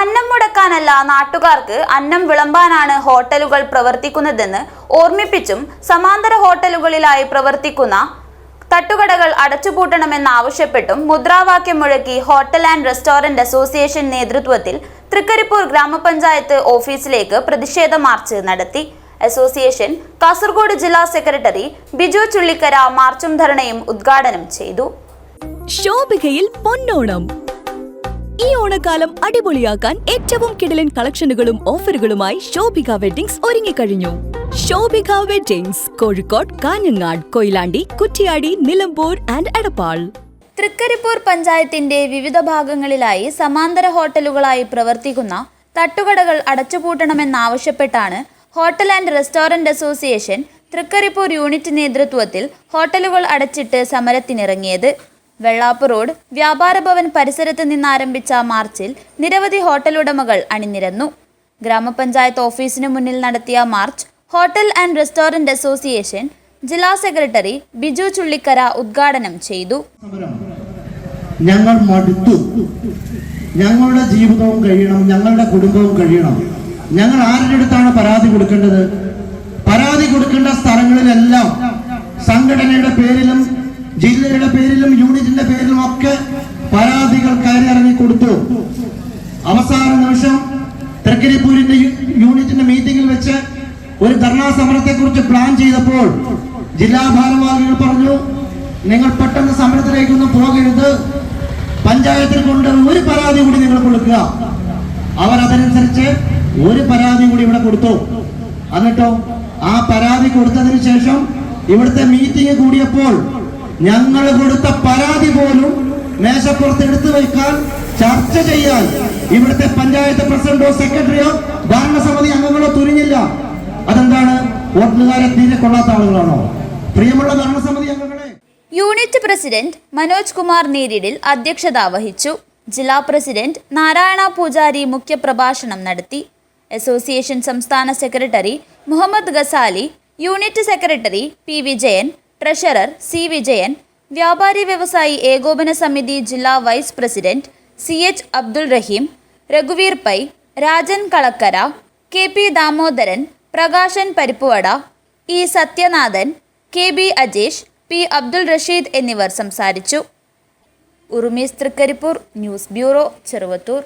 അന്നം മുടക്കാനല്ല നാട്ടുകാർക്ക് അന്നം വിളമ്പാനാണ് ഹോട്ടലുകൾ പ്രവർത്തിക്കുന്നതെന്ന് ഓർമ്മിപ്പിച്ചും സമാന്തര ഹോട്ടലുകളിലായി പ്രവർത്തിക്കുന്ന തട്ടുകടകൾ അടച്ചുപൂട്ടണമെന്നാവശ്യപ്പെട്ടും മുദ്രാവാക്യം മുഴക്കി ഹോട്ടൽ ആൻഡ് റെസ്റ്റോറന്റ് അസോസിയേഷൻ നേതൃത്വത്തിൽ തൃക്കരിപ്പൂർ ഗ്രാമപഞ്ചായത്ത് ഓഫീസിലേക്ക് പ്രതിഷേധ മാർച്ച് നടത്തി. അസോസിയേഷൻ കാസർഗോഡ് ജില്ലാ സെക്രട്ടറി ബിജു ചുള്ളിക്കര മാർച്ചും ധരണയും ഉദ്ഘാടനം ചെയ്തു. ശോഭികയിൽ പൊന്നോണം. ഈ ഓണക്കാലം അടിപൊളിയാക്കാൻ ഏറ്റവും കിടലൻ കളക്ഷനുകളും ഓഫറുകളുമായി ശോഭിക വെഡിങ്സ് ഒരുങ്ങിക്കഴിഞ്ഞു. Shobhika weddings Kozhikode Kanhangad Koyilandy Kuttiady Nilambur and Edappal. Trikaripur പഞ്ചായത്തിന്റെ വിവിധ ഭാഗങ്ങളിലായി സമാന്തര ഹോട്ടലുകളായി പ്രവർത്തിക്കുന്ന തട്ടുകടകൾ അടച്ചുപൂട്ടണമെന്നാവശ്യപ്പെട്ടാണ് hotel and restaurant association Trikaripur unit നേതൃത്വത്തിൽ ഹോട്ടലുകൾ അടച്ചിട്ട് സമരത്തിനിറങ്ങിയത്. വെള്ളാപ്പ് റോഡ് വ്യാപാരഭവൻ പരിസരത്ത് നിന്നാരംഭിച്ച മാർച്ചിൽ നിരവധി ഹോട്ടൽ ഉടമകൾ അണിനിരന്നു. ഗ്രാമപഞ്ചായത്ത് ഓഫീസിന് മുന്നിൽ നടത്തിയ march hotel and restaurant association ജില്ലാ സെക്രട്ടറി ബിജു ചുള്ളിക്കര ഉദ്ഘാടനം ചെയ്തു. ഞങ്ങൾ മടുത്തു. ഞങ്ങളുടെ ജീവിതവും കഴിയണം ഞങ്ങളുടെ കുടുംബവും കഴിയണം. ഞങ്ങൾ ആരുടെ അടുത്താണ് പരാതി കൊടുക്കേണ്ടത്? പരാതി കൊടുക്കേണ്ട സ്ഥലങ്ങളിലെല്ലാം സംഘടനയുടെ പേരിലും ജില്ലയുടെ പേരിലും യൂണിറ്റിന്റെ പേരിലും ഒക്കെ പരാതികൾ കയറിയിറങ്ങി കൊടുത്തു അവസാന നിമിഷം തൃക്കരിപ്പൂരിന്റെ യൂണിറ്റിന്റെ മീറ്റിംഗിൽ വെച്ച് ഒരു ധർണാ സമരത്തെ കുറിച്ച് പ്ലാൻ ചെയ്തപ്പോൾ ജില്ലാ ഭാരവാഹികൾ പറഞ്ഞു നിങ്ങൾ പെട്ടെന്ന് സമരത്തിലേക്കൊന്നും പോകരുത്. പഞ്ചായത്തിൽ കൊണ്ട് ഒരു പരാതി കൂടി നിങ്ങൾ കൊടുക്കുക. അതനുസരിച്ച് ഒരു പരാതി കൂടി ഇവിടെ കൊടുത്തു. എന്നിട്ടോ ആ പരാതി കൊടുത്തതിന് ശേഷം ഇവിടുത്തെ മീറ്റിംഗ് കൂടിയപ്പോൾ ഞങ്ങൾ കൊടുത്ത പരാതി പോലും മേശപ്പുറത്ത് എടുത്തു വയ്ക്കാൻ ചർച്ച ചെയ്യാൻ ഇവിടുത്തെ പഞ്ചായത്ത് പ്രസിഡന്റോ സെക്രട്ടറിയോ ഭരണസമിതി അംഗങ്ങളോ തുനിഞ്ഞില്ല. അതെന്താണ്? വോട്ടുകാരെ തീരെ കൊള്ളാത്ത ആളുകളാണോ? പ്രിയമുള്ള ഭരണസമിതി അംഗങ്ങളെ. യൂണിറ്റ് പ്രസിഡന്റ് മനോജ് കുമാർ നേരിടിൽ അധ്യക്ഷത വഹിച്ചു. ജില്ലാ പ്രസിഡന്റ് നാരായണ പൂജാരി മുഖ്യപ്രഭാഷണം നടത്തി. അസോസിയേഷൻ സംസ്ഥാന secretary Muhammad Ghazali unit secretary P Vijayan treasurer C Vijayan വ്യാപാരി വ്യവസായി ഏകോപന സമിതി ജില്ലാ vice president C H Abdul Rahim രഘുവീർ Pai Rajan Kalakkara K P Damodaran Prakashan പരിപ്പുവട E Sathyanathan K B Ajesh P Abdul Rasheed എന്നിവർ സംസാരിച്ചു. Urumees Thrikaripur news bureau Cheruvathur.